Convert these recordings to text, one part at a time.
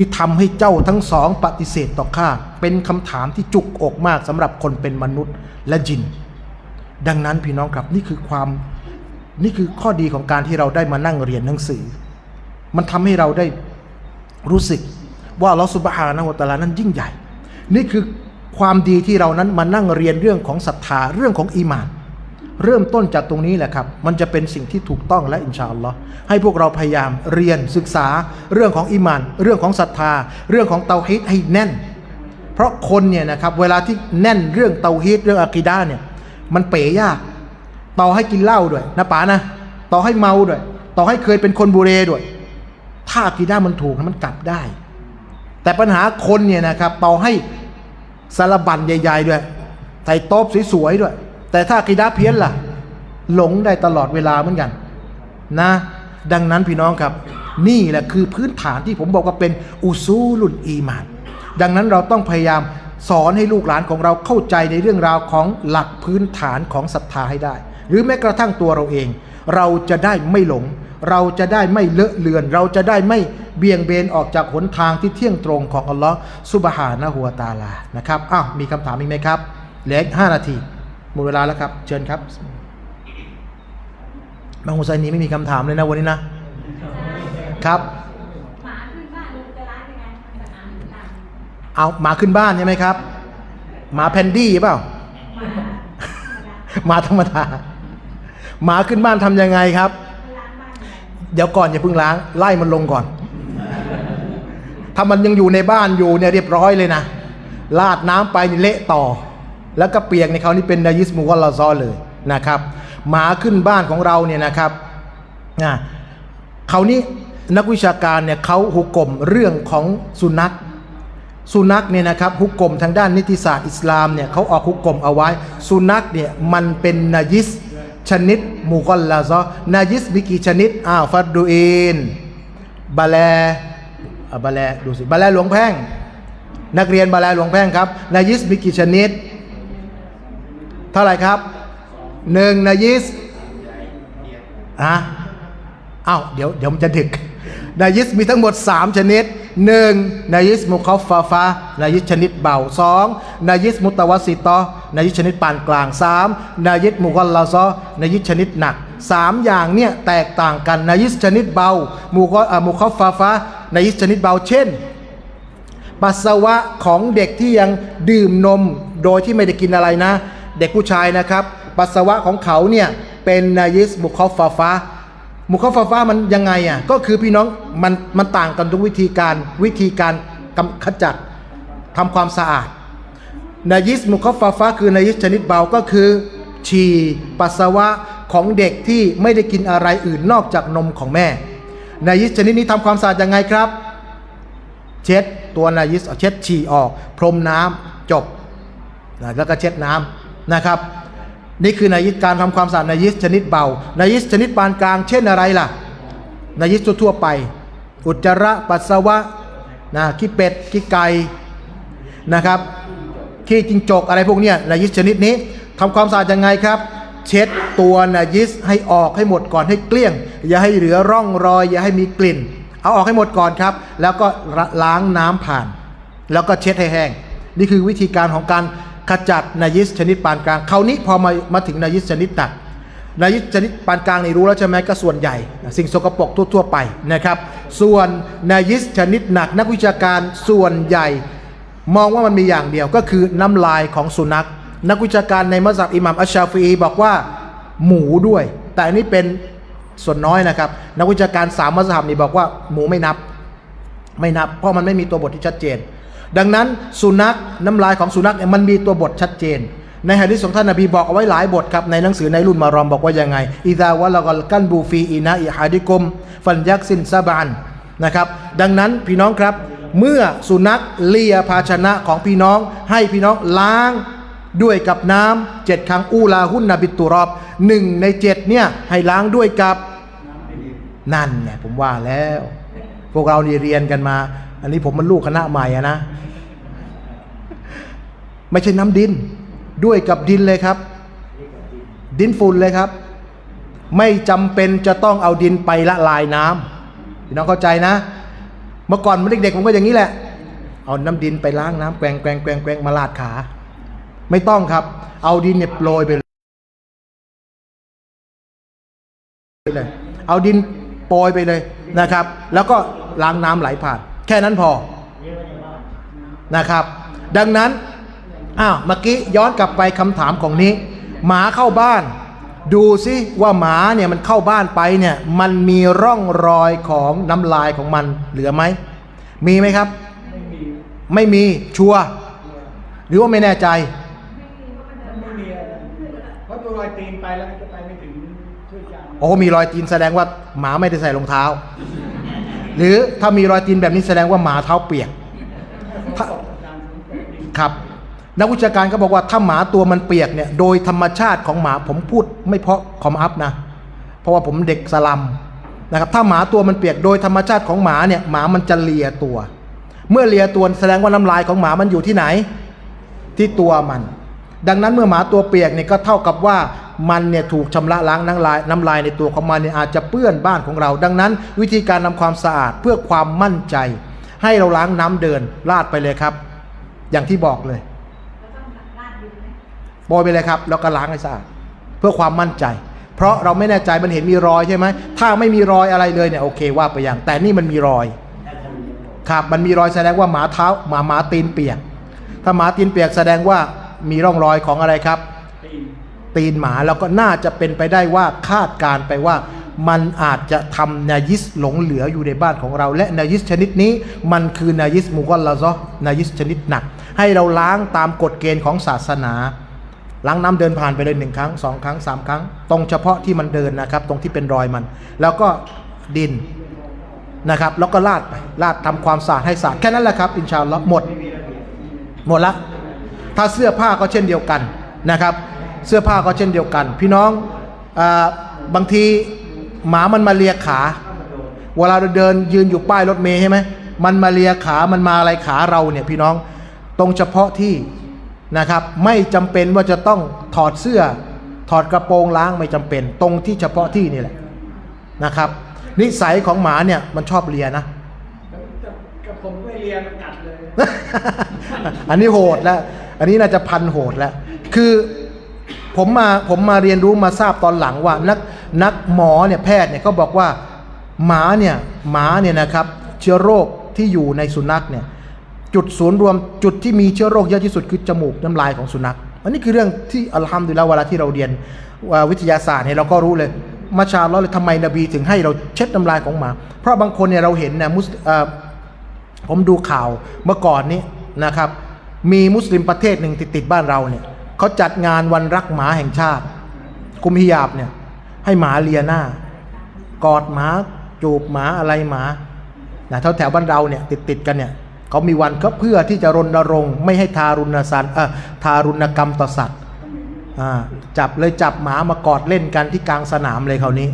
ที่ทำให้เจ้าทั้งสองปฏิเสธต่อข้าเป็นคำถามที่จุกอกมากสำหรับคนเป็นมนุษย์และจิน ดังนั้นพี่น้องครับนี่คือความนี่คือข้อดีของการที่เราได้มานั่งเรียนหนังสือ มันทำให้เราได้รู้สึกว่าลอสุบฮานะฮูวตะอาลานั้นยิ่งใหญ่ นี่คือความดีที่เรานั้นมานั่งเรียนเรื่องของศรัทธาเรื่องของอีมาน เริ่มต้นจากตรงนี้แหละครับ มันจะเป็นสิ่งที่ถูกต้องและอินชาอัลลอฮ์ให้พวกเราพยายามเรียนศึกษาเรื่องของอีหมาน เรื่องของศรัทธา เรื่องของเตาฮีดให้แน่น เพราะคนเนี่ยนะครับเวลาที่แน่นเรื่องเตาฮีดเรื่องอะกีดาเนี่ยมันเป๋ยากต่อให้กินเหล้าด้วยนะป๋านะต่อให้เมาด้วย ต่อให้เคยเป็นคนบุเรด้วย ถ้าอะกีดามันถูกมันกลับได้ แต่ปัญหาคนเนี่ยนะครับต่อให้สารบัญใหญ่ ๆ ด้วยใส่โต๊บสวยๆด้วย แต่ถ้ากีดาเพี้ยนล่ะ หลงได้ตลอดเวลาเหมือนกัน นะ ดังนั้นพี่น้องครับ นี่แหละคือพื้นฐานที่ผมบอกว่าเป็นอุซูลุนอีมาน ดังนั้นเราต้องพยายามสอนให้ลูกหลานของเราเข้าใจในเรื่องราวของหลักพื้นฐานของศรัทธาให้ได้ หรือแม้กระทั่งตัวเราเอง เราจะได้ไม่หลง เราจะได้ไม่เลอะเลือน เราจะได้ไม่เบี่ยงเบนออกจากหนทางที่เที่ยงตรงของอัลลอฮ์ซุบฮานะฮูวตาลานะครับอ้าวมีคำถามอีกไหมครับเหลืออีกห้านาที หมดเวลาแล้วครับ เชิญครับบางฮุไซนีไม่มีคำถามเลยนะวันนี้นะ ครับหมาขึ้นบ้านจะร้านยังไงมันจะน้ำขึ้นบ้านเอาหมาขึ้นบ้านใช่ไหมครับ หมาแพนดี้เปล่าหมาธรรมดาหมาธรรมดา หมาขึ้นบ้านทำยังไงครับ เดี๋ยวก่อนอย่าเพิ่งล้าง ไล่มันลงก่อน ถ้ามันยังอยู่ในบ้านอยู่เนี่ยเรียบร้อยเลยนะลาดน้ำไปเละต่อ แล้วก็เปียกในเขานี่เป็นนายิสมูวัลลาซอเลยนะครับ หมาขึ้นบ้านของเราเนี่ยนะครับนะเขานี่นักวิชาการเนี่ยเขาหุกกลมเรื่องของสุนัขสุนัขเนี่ยนะครับฮุกกลมทางด้านนิติศาสตร์อิสลามเนี่ยเขาออกฮุกกลมเอาไว้ สุนัขเนี่ยมันเป็นนายิสชนิดมูกอลลาซอนายิสมีกี่ชนิดอ้าวฟัดดูอินบาแลอะบาแลดูสิบาแลหลวงแพ่ง นักเรียนบาแลหลวงแพ่งครับนายิสมีกี่ชนิด ท่าไหร่ครับหนึ่งนายิสอะอ้าวเดี๋ยวเดี๋ยวมันจะดึกนายิสมีทั้งหมด 3 ชนิด 1. นายิสมุคอฟฟาฟานายิสชนิดเบา 2. นายิสมุตะวัสซิตอนายิสชนิดปานกลาง 3. นายิสมุกัลลาซอนายิสชนิดหนัก 3 อย่างเนี่ยแตกต่างกันนายิสชนิดเบามุกอมุคอฟฟาฟานายิสชนิดเบาเช่น ปัสสาวะของเด็กที่ยังดื่มนมโดยที่ไม่ได้กินอะไรนะ เด็กผู้ชายนะครับ ปัสสาวะของเขาเนี่ยเป็นนายิสมุคอฟฟาฟามุคอฟฟาฟามันยังไงอะก็คือพี่น้องมันมันต่างกันทุกวิธีการวิธีการกำขจัดทำความสะอาดนายิสมุคอฟฟาฟาคือนายิสชนิดเบาก็คือฉี่ปัสสาวะของเด็กที่ไม่ได้กินอะไรอื่นนอกจากนมของแม่นายิสชนิดนี้ทำความสะอาดยังไงครับ เช็ดตัวนายิสเช็ดฉี่ออก พรมน้ำจบแล้วก็เช็ดน้ำ นะครับนี่คือนายิสการทำความสะอาดนายิสชนิดเบานายิสชนิดปานกลางเช่นอะไรล่ะนายิสทั่วไป อุจจาระปัสสาวะนะขี้เป็ดขี้ไก่นะครับขี้จิงจกอะไรพวกเนี้ยนายิสชนิดนี้ทำความสะอาดยังไงครับ เช็ดตัวนายิสให้ออกให้หมดก่อนให้เกลี้ยง อย่าให้เหลือร่องรอย อย่าให้มีกลิ่น เอาออกให้หมดก่อนครับ แล้วก็ล้างน้ำผ่าน แล้วก็เช็ดให้แห้ง นี่คือวิธีการของการ ขจัดนายิสชนิดปานกลางคราวนี้พอมามาถึงนายิสชนิดหนักนายิสชนิดปานกลางนี่รู้แล้วใช่ไหมก็ส่วนใหญ่ สิ่งสกปรกทั่วๆไปนะครับ ส่วนนายิสชนิดหนักนักวิชาการส่วนใหญ่ มองว่ามันมีอย่างเดียวก็คือน้ำลายของสุนัข นักวิชาการในมัสยิดอิหม่ามอัชชาฟีอีบอกว่าหมูด้วย แต่อันนี้เป็นส่วนน้อยนะครับ นักวิชาการสามมัสยิดนี่บอกว่าหมูไม่นับ ไม่นับ เพราะมันไม่มีตัวบทที่ชัดเจน ดังนั้นสุนัขน้ำลายของสุนัขเนี่ยมันมีตัวบทชัดเจน ในฮะดิษของท่านนบีบอกเอาไว้หลายบทครับ ในหนังสือในรุ่นมารอมบอกว่ายังไงอิดาวะละกลกันบูฟีอีนาอิฮาดิกุมฟันยักซินซาบานนะครับดังนั้นพี่น้องครับ เมื่อสุนัขเลียภาชนะของพี่น้อง ให้พี่น้องล้างด้วยกับน้ำเจ็ดครั้งอูลาหุนนบิตุรอบหนึ่งในเจ็ดเนี่ยให้ล้างด้วยกับนั่นไงผมว่าแล้ว พวกเรานี่เรียนกันมา อันนี้ผมมันลูกคณะใหม่อะนะ ไม่ใช่น้ำดิน ด้วยกับดินเลยครับ ดินฝุ่นเลยครับ ไม่จำเป็นจะต้องเอาดินไปละลายน้ำพี่น้องเข้าใจนะ เมื่อก่อนมันเด็กๆผมก็อย่างนี้แหละ เอาน้ำดินไปล้างน้ำแกงแกงแกงแกงมาลาดขา ไม่ต้องครับ เอาดินเนี่ยโปรยไปเลยเอาดินโปรยไปเลยนะครับ แล้วก็ล้างน้ำไหลผ่าน แค่นั้นพอนะครับ ดังนั้น อ้าวเมื่อกี้ย้อนกลับไปคำถามของนี้ หมาเข้าบ้าน ดูซิว่าหมาเนี่ยมันเข้าบ้านไปเนี่ยมันมีร่องรอยของน้ำลายของมันเหลือไหมมีไหมครับ ไม่มีไม่มีชัวร์หรือว่าไม่แน่ใจมันไม่มีอะไรเพราะตัวรอยตีนไปแล้วมันจะไปไม่ถึงช่วยจานโอ้มีรอยตีนแสดงว่าหมาไม่ได้ใส่รองเท้า หรือถ้ามีรอยตีนแบบนี้แสดงว่าหมาเท้าเปียกถ้าจานถึงแปดดินครับ นักวิชาการก็บอกว่าถ้าหมาตัวมันเปียกเนี่ยโดยธรรมชาติของหมาผมพูดไม่เพราะคอมอัพนะ เพราะว่าผมเด็กสลัมนะครับถ้าหมาตัวมันเปียกโดยธรรมชาติของหมาเนี่ยหมามันจะเลียตัว เมื่อเลียตัวแสดงว่าน้ำลายของหมามันอยู่ที่ไหน ที่ตัวมัน ดังนั้นเมื่อหมาตัวเปียกเนี่ยก็เท่ากับว่ามันเนี่ยถูกชำระล้างน้ำลายน้ำลายในตัวของมันเนี่ยอาจจะเปื้อนบ้านของเรา ดังนั้น วิธีการทำความสะอาดเพื่อความมั่นใจ ให้เราล้างน้ำเดินลาดไปเลยครับ อย่างที่บอกเลย แล้วต้องลาดดินไหม โปรยไปเลยครับ แล้วก็ล้างให้สะอาดเพื่อความมั่นใจ เพราะเราไม่แน่ใจมันเห็นมีรอยใช่ไหมถ้าไม่มีรอยอะไรเลยเนี่ยโอเคว่าไปอย่างแต่นี่มันมีรอยครับมันมีรอยแสดงว่าหมาเท้าหมาหมาตีนเปียก ถ้าหมาตีนเปียกแสดงว่ามีร่องรอยของอะไรครับ ตีนหมาแล้วก็น่าจะเป็นไปได้ว่าคาดการไปว่ามันอาจจะทำนายิสหลงเหลืออยู่ในบ้านของเรา และนายิสชนิดนี้ มันคือนายิสมุกอลลาซอนายิสชนิดหนัก ให้เราล้างตามกฎเกณฑ์ของศาสนา ล้างน้ำเดินผ่านไปเลยหนึ่งครั้งสองครั้งสามครั้ง ตรงเฉพาะที่มันเดินนะครับ ตรงที่เป็นรอยมัน แล้วก็ดินนะครับ แล้วก็ลาดไปลาดทำความสะอาดให้สะอาดแค่นั้นแหละครับ อินชาอัลลอฮ์หมด หมดละถ้าเสื้อผ้าก็เช่นเดียวกันนะครับ เสื้อผ้าก็เช่นเดียวกัน พี่น้องอบางทีหมามันมาเลียขาเวลาเราเดินยืนอยู่ป้ายรถเมย์ใช่ไหมมันมาเลียขามันมาอะไรขาเราเนี่ยพี่น้องตรงเฉพาะที่ นะครับ ไม่จำเป็นว่าจะต้องถอดเสื้อ ถอดกระโปรงล้างไม่จำเป็น ตรงที่เฉพาะที่นี่แหละนะครับ นิสัยของหมาเนี่ยมันชอบเลียนะแต่กับผมไม่เรียนมันกัดเลย อันนี้โหดแล้วอันนี้น่าจะพันโหดแล้ว คือผมมาผมมาเรียนรู้มาทราบตอนหลังว่านักนักหมอเนี่ยแพทย์เนี่ยเขาบอกว่าหมาเนี่ยหมาเนี่ยนะครับ เชื้อโรคที่อยู่ในสุนัขเนี่ย จุดศูนย์รวมจุดที่มีเชื้อโรคเยอะที่สุดคือจมูกน้ำลายของสุนัข อันนี้คือเรื่องที่อัลฮัมดุลิลละเวลาที่เราเรียนวิทยาศาสตร์เนี่ยเราก็รู้เลยมาชาลอเลยทำไมนบีถึงให้เราเช็ดน้ำลายของหมา เพราะบางคนเนี่ยเราเห็นนะมุสผมดูข่าวเมื่อก่อนนี้นะครับ มีมุสลิมประเทศหนึ่งติดติดบ้านเราเนี่ยเขาจัดงานวันรักหมาแห่งชาติ กุมฮิยาบเนี่ยให้หมาเลียหน้ากอดหมาจูบหมาอะไรหมานะแถวแถวบ้านเราเนี่ยติดติดกันเนี่ย เขามีวันก็เพื่อที่จะรณรงค์ไม่ให้ทารุณสันเอ่อทารุณกรรมต่อสัตว์จับเลยจับหมามากอดเล่นกันที่กลางสนามเลยคราวนี้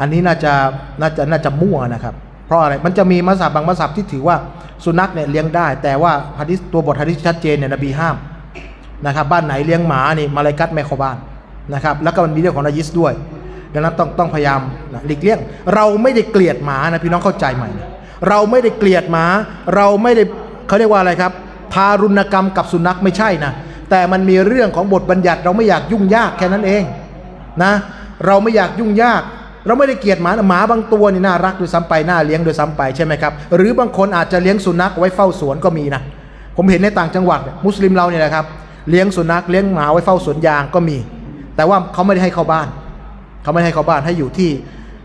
อันนี้น่าจะน่าจะน่าจะมั่วนะครับ เพราะอะไรมันจะมีมัสยิดบางมัสยิดที่ถือว่าสุนัขเนี่ยเลี้ยงได้ แต่ว่าฮะดิษตัวบทฮะดิษชัดเจนเนี่ยนบีห้ามนะครับบ้านไหนเลี้ยงหมานี่มาลายกัดไม่เข้าบ้านนะครับแล้วก็มันมีเรื่องของนายิสด้วย ดังนั้นต้องต้องพยายามนะหลีกเลี่ยง เราไม่ได้เกลียดหมานะพี่น้องเข้าใจใหม่นะ เราไม่ได้เกลียดหมา เราไม่ได้เขาเรียกว่าอะไรครับ ทารุณกรรมกับสุนัขไม่ใช่นะแต่มันมีเรื่องของบทบัญญัติ เราไม่อยากยุ่งยากแค่นั้นเองนะเราไม่อยากยุ่งยาก เราไม่ได้เกลียดหมาหมาบางตัวนี่น่ารักโดยซ้ำไปน่าเลี้ยงโดยซ้ำไปใช่ไหมครับหรือบางคนอาจจะเลี้ยงสุนัขไว้เฝ้าสวนก็มีนะผมเห็นในต่างจังหวัดมุสลิมเราเนี่ยนะครับเลี้ยงสุนัขเลี้ยงหมาไว้เฝ้าสวนยางก็มี แต่ว่าเขาไม่ได้ให้เข้าบ้าน เขาไม่ให้เข้าบ้านให้อยู่ที่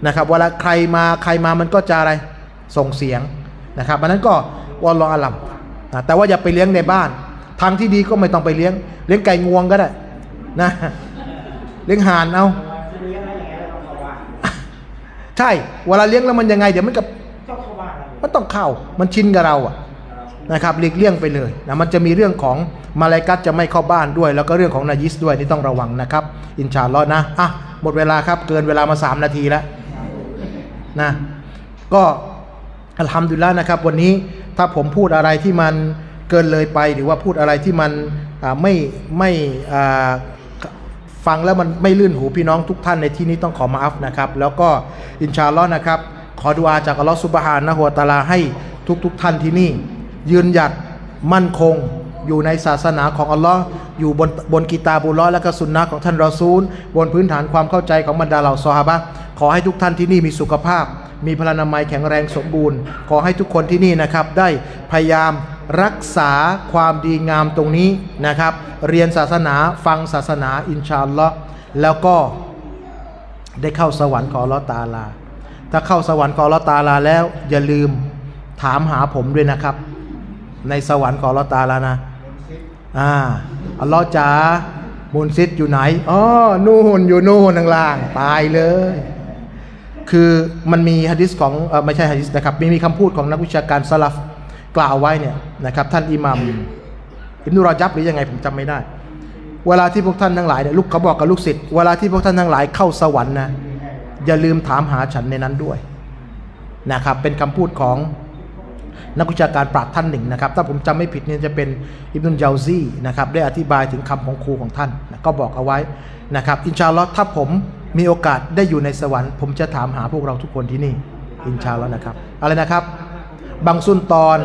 นะครับเวลาใครมาใครมามันก็จะอะไร ส่งเสียงนะครับอันนั้นก็วอลลออาลัมนะแต่ว่าอย่าไปเลี้ยงในบ้าน ทางที่ดีก็ไม่ต้องไปเลี้ยง เลี้ยงไก่งวงก็ได้นะเลี้ยงห่านเอาใช่เวลาเลี้ยงแล้วมันยังไง เดี๋ยวมันกับมันต้องเข้ามันชินกับเราอะนะครับหลีกเลี่ยงไปเลยนะมันจะมีเรื่องของมาลายกัตจะไม่เข้าบ้านด้วย แล้วก็เรื่องของนายิสด้วยนี่ต้องระวังนะครับ อินชาลอนะอะหมดเวลาครับเกินเวลามา 3 นาทีแล้วนะก็ อัลฮัมดุลิลละนะครับ วันนี้ถ้าผมพูดอะไรที่มันเกินเลยไป หรือว่าพูดอะไรที่มันไม่ไม่ฟังแล้วมันไม่ลื่นหูพี่น้องทุกท่านในที่นี้ต้องขอมาอัฟนะครับ แล้วก็อินชาอัลลอฮ์นะครับ ขอดุอาจากอัลลอฮ์ซุบฮานะฮูวตาลาให้ทุกๆทท่านที่นี่ ยืนหยัดมั่นคงอยู่ในศาสนาของอัลลอฮ์อยู่บนบนกีตาบุลลอฮ์และก็สุนนะของท่านรอซูล บนพื้นฐานความเข้าใจของบรรดาเหล่าซอฮาบะขอให้ทุกท่านที่นี่มีสุขภาพ มีพลานามัยแข็งแรงสมบูรณ์ ขอให้ทุกคนที่นี่นะครับได้พยายามรักษาความดีงามตรงนี้นะครับ เรียนศาสนาฟังศาสนาอินชาอัลลอฮ์แล้วก็ได้เข้าสวรรค์ของลอตาลา ถ้าเข้าสวรรค์ของลอตาลาแล้วอย่าลืมถามหาผมด้วยนะครับ ในสวรรค์ของลอตาลานะอ่าอัลลอฮ์จ๋ามุนซิดอยู่ไหนอ๋อนู่นอยู่นู่นล่างๆตายเลย คือมันมีฮะดิษของเออไม่ใช่ฮะดิษนะครับมีมีคำพูดของนักวิชาการสลัฟกล่าวไว้เนี่ยนะครับท่านอิหมัมอิบนุรอจับหรือยังไงผมจำไม่ได้ เวลาที่พวกท่านทั้งหลายเนี่ยลูกเขาบอกกับลูกศิษย์เวลาที่พวกท่านทั้งหลายเข้าสวรรค์นะอย่าลืมถามหาฉันในนั้นด้วยนะครับเป็นคำพูดของนักวิชาการปราชญ์ท่านหนึ่งนะครับถ้าผมจำไม่ผิดเนี่ยจะเป็นอิบนุนเจาซีนะครับได้อธิบายถึงคำของครูของท่านนะก็บอกเอาไว้นะครับอินชาอัลลอฮ์ถ้าผม มีโอกาสได้อยู่ในสวรรค์ ผมจะถามหาพวกเราทุกคนที่นี่ อินชาอัลลอฮ์นะครับ อะไรนะครับบางสุนตอน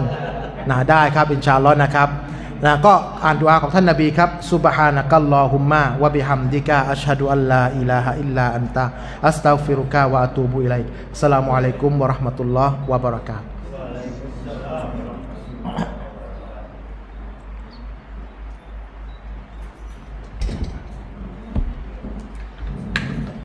นะได้ครับอินชาอัลลอฮ์นะครับนะก็อ่านดุอาของท่านนบีครับซุบฮานะกัลลอฮุมมะวะบิฮัมดิกะอัชฮะดุอัลลาอิลาฮะอิลลาอันตะอัสตัฆฟิรุกะวะอะตูบุอิลัยฮิสสลามุอะลัยกุมวะเราะห์มะตุลลอฮ์วะบะเราะกาตุฮ์